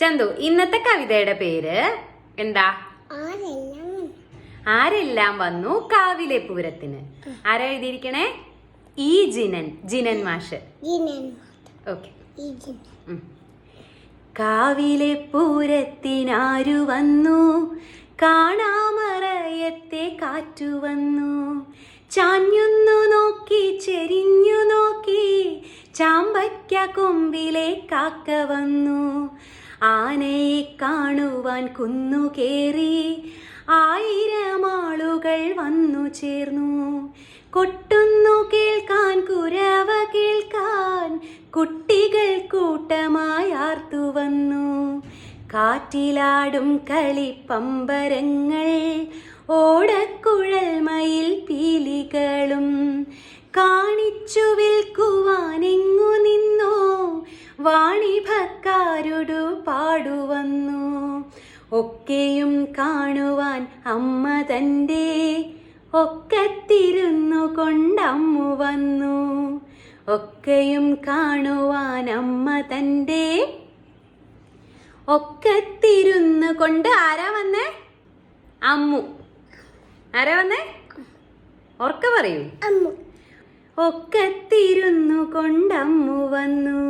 ചന്തു ഇന്നത്തെ കവിതയുടെ പേര് എന്താ? ആരെല്ലാം? വന്നു കാവിലെ പൂരത്തിന്? ആരാ എഴുതിയിരിക്കണേ? ഈ ജിനൻ ജിനൻ മാഷ്. ഓക്കെ. കാവിലെ പൂരത്തിനാരു വന്നു കാണാമറയത്തെ കാറ്റു വന്നു. ചാഞ്ഞുന്നു നോക്കി ചെരിഞ്ഞു നോക്കി ചാമ്പയ്ക്ക കൊമ്പിലെ കാക്ക വന്നു. ആനയെ കാണുവാൻ കുന്നു കേറി. ആയിരമാളുകൾ വന്നു ചേർന്നു. കൊട്ടുന്നു കേൾക്കാൻ കുരവ കേൾക്കാൻ. കുട്ടികൾ കൂട്ടമായി ആർത്തു വന്നു. കാറ്റിലാടും കളിപ്പമ്പരങ്ങൾ ഓടക്കുഴൽ മയിൽ പീലികളും. കാണിച്ചു വിൽക്കുവാനെങ്ങു വാണിഭക്കാരോടു പാടുവന്നു. ഒക്കെയും കാണുവാൻ അമ്മ തന്റെ ഒക്കത്തിരുന്നു കൊണ്ടമ്മു വന്നു. ഒക്കെയും കാണുവാൻ അമ്മ തന്റെ ഒക്കത്തിരുന്നു കൊണ്ട് ആരാ വന്നേ? അമ്മു. ആരാ വന്നേ? ഓർക്ക പറയൂ. അമ്മ. ഒക്കത്തിരുന്നു കൊണ്ടമ്മു വന്നു.